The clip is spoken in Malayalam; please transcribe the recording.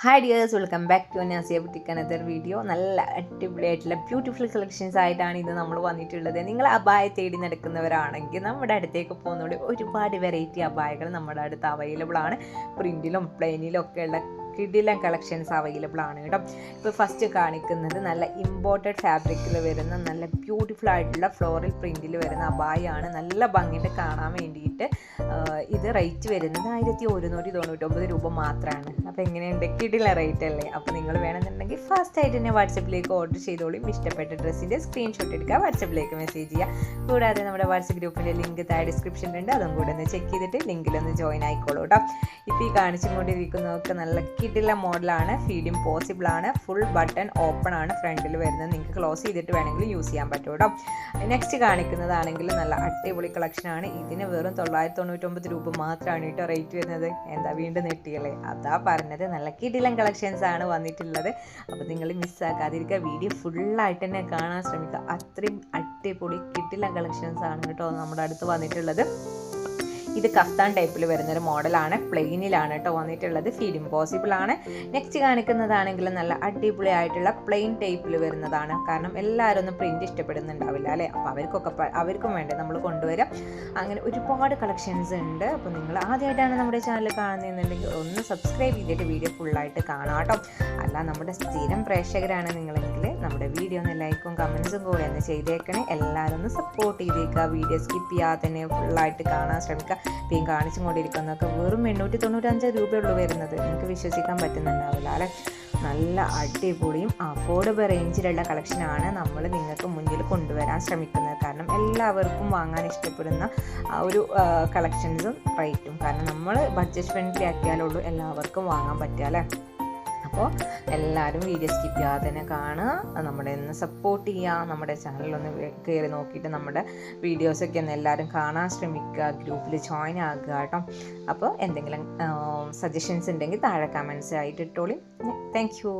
Hi dears welcome back to Nazia boutique another video നല്ല അടിപൊളിയായിട്ടുള്ള ബ്യൂട്ടിഫുൾ കളക്ഷൻസ് ആയിട്ടാണ് ഇത് നമ്മൾ വന്നിട്ടുള്ളത്. നിങ്ങൾ അബായ തേടി നടക്കുന്നവരാണെങ്കിൽ നമ്മുടെ അടുത്തേക്ക് പോകുന്നതോടെ ഒരുപാട് വെറൈറ്റി അബായകൾ നമ്മുടെ അടുത്ത് അവൈലബിൾ ആണ്. പ്രിന്റിലും പ്ലെയിനിലും ഒക്കെ ഒക്കെയുള്ള കിടിലം കളക്ഷൻസ് അവൈലബിൾ ആണ് കേട്ടോ. ഇപ്പോൾ ഫസ്റ്റ് കാണിക്കുന്നത് നല്ല ഇമ്പോർട്ടഡ് ഫാബ്രിക്കിൽ വരുന്ന നല്ല ബ്യൂട്ടിഫുൾ ആയിട്ടുള്ള ഫ്ലോറൽ പ്രിന്റിൽ വരുന്ന അബായാണ് നല്ല ഭംഗിയിട്ട് കാണാൻ വേണ്ടിയിട്ട്. ഇത് റേറ്റ് വരുന്നത് ആയിരത്തി ഒരുന്നൂറ്റി തൊണ്ണൂറ്റൊമ്പത് രൂപ മാത്രമാണ് അപ്പോൾ എങ്ങനെയുണ്ട്? കിടില റേറ്റ് അല്ലേ? അപ്പോൾ നിങ്ങൾ വേണമെന്നുണ്ടെങ്കിൽ ഫസ്റ്റ് ആയിട്ട് തന്നെ വാട്സപ്പിലേക്ക് ഓർഡർ ചെയ്തോളും. ഇഷ്ടപ്പെട്ട ഡ്രസ്സിന്റെ സ്ക്രീൻഷോട്ട് എടുക്കുക. വാട്സപ്പിലേക്ക് മെസ്സേജ് ചെയ്യുക. കൂടാതെ നമ്മുടെ വാട്സപ്പ് ഗ്രൂപ്പിന്റെ ലിങ്ക് താഴെ ഡിസ്ക്രിപ്ഷനിലുണ്ട് അതും കൂടെ ഒന്ന് ചെക്ക് ചെയ്തിട്ട് ലിങ്കിലൊന്ന് ജോയിൻ ആയിക്കോളൂ കേട്ടോ. ഇപ്പോൾ ഈ കാണിച്ചുകൊണ്ടിരിക്കുന്നതൊക്കെ നല്ല കിടില മോഡലാണ്. ഫീഡിങ് പോസിബിൾ ആണ്. ഫുൾ ബട്ടൺ ഓപ്പൺ ആണ് ഫ്രണ്ടിൽ വരുന്നത്. നിങ്ങൾക്ക് ക്ലോസ് ചെയ്തിട്ട് വേണമെങ്കിൽ യൂസ് ചെയ്യാൻ പറ്റും കേട്ടോ. നെക്സ്റ്റ് കാണിക്കുന്നതാണെങ്കിൽ നല്ല അടിപൊളി കളക്ഷൻ ആണ്. ഇതിന് വെറും തൊള്ളായിരത്തി തൊണ്ണൂറ്റൊമ്പത് രൂപ മാത്രമാണ് കേട്ടോ റേറ്റ് വരുന്നത്. എന്താ വീണ്ടും നെട്ടിയല്ലേ? അതാ പറഞ്ഞത്. നല്ല കിടിലം കളക്ഷൻസ് ആണ് വന്നിട്ടുള്ളത്. അപ്പോൾ നിങ്ങൾ മിസ്സാക്കാതിരിക്കുക വീഡിയോ ഫുള്ളായിട്ട് തന്നെ കാണാൻ ശ്രമിക്കുക. അത്രയും അടിപൊളി കിടിലം കളക്ഷൻസ് ആണ് കേട്ടോ നമ്മുടെ അടുത്ത് വന്നിട്ടുള്ളത്. ഇത് കഫ്താൻ ടൈപ്പിൽ വരുന്നൊരു മോഡലാണ്. പ്ലെയിനിലാണ് കേട്ടോ വന്നിട്ടുള്ളത്. ഫീഡ് ഇമ്പോസിബിൾ ആണ്. നെക്സ്റ്റ് കാണിക്കുന്നതാണെങ്കിൽ നല്ല അടിപൊളി ആയിട്ടുള്ള പ്ലെയിൻ ടൈപ്പിൽ വരുന്നതാണ്. കാരണം എല്ലാവരും ഒന്നും പ്രിന്റ് ഇഷ്ടപ്പെടുന്നുണ്ടാവില്ല അല്ലേ? അപ്പോൾ അവർക്കൊക്കെ അവർക്കും വേണ്ടേ നമ്മൾ കൊണ്ടുവരാം. അങ്ങനെ ഒരുപാട് കളക്ഷൻസ് ഉണ്ട്. അപ്പോൾ നിങ്ങൾ ആദ്യമായിട്ടാണ് നമ്മുടെ ചാനൽ കാണുന്നതെന്നുണ്ടെങ്കിൽ ഒന്ന് സബ്സ്ക്രൈബ് ചെയ്തിട്ട് വീഡിയോ ഫുള്ളായിട്ട് കാണാം കേട്ടോ അല്ല നമ്മുടെ സ്ഥിരം പ്രേക്ഷകരാണ് നിങ്ങളെങ്കിൽ നമ്മുടെ വീഡിയോ ഒന്ന് ലൈക്കും കമൻസും കൂടെ ഒന്ന് ചെയ്തേക്കണേ. എല്ലാവരും ഒന്ന് സപ്പോർട്ട് ചെയ്തേക്കുക വീഡിയോ സ്കിപ്പ് ചെയ്യാതെ തന്നെ ഫുള്ളായിട്ട് കാണാൻ ശ്രമിക്കുക ഇപ്പം കാണിച്ചും കൊണ്ടിരിക്കുന്നതൊക്കെ വെറും എണ്ണൂറ്റി തൊണ്ണൂറ്റഞ്ച് രൂപയുള്ളൂ വരുന്നത്. നിങ്ങൾക്ക് വിശ്വസിക്കാൻ പറ്റുന്നുണ്ടാവില്ല അല്ലേ? നല്ല അടിപൊളിയും അഫോർഡബിൾ റേഞ്ചിലുള്ള കളക്ഷനാണ് നമ്മൾ നിങ്ങൾക്ക് മുന്നിൽ കൊണ്ടുവരാൻ ശ്രമിക്കുന്നത്. കാരണം എല്ലാവർക്കും വാങ്ങാൻ ഇഷ്ടപ്പെടുന്ന ആ ഒരു കളക്ഷൻസും റേറ്റും കാരണം നമ്മൾ ബഡ്ജറ്റ് ഫ്രണ്ട്ലി ആക്കിയാലുള്ളൂ എല്ലാവർക്കും വാങ്ങാൻ പറ്റുക അല്ലേ? അപ്പോൾ എല്ലാവരും വീഡിയോ സ്കിപ്പ് ചെയ്യാതെ തന്നെ കാണുക. നമ്മുടെ ഒന്ന് സപ്പോർട്ട് ചെയ്യുക. നമ്മുടെ ചാനലൊന്ന് കയറി നോക്കിയിട്ട് നമ്മുടെ വീഡിയോസൊക്കെ ഒന്ന് എല്ലാവരും കാണാൻ ശ്രമിക്കുക. ഗ്രൂപ്പിൽ ജോയിൻ ആകുക കേട്ടോ. അപ്പോൾ എന്തെങ്കിലും സജഷൻസ് ഉണ്ടെങ്കിൽ താഴെ കമൻസ് ആയിട്ട് ഇട്ടോളി. Thank you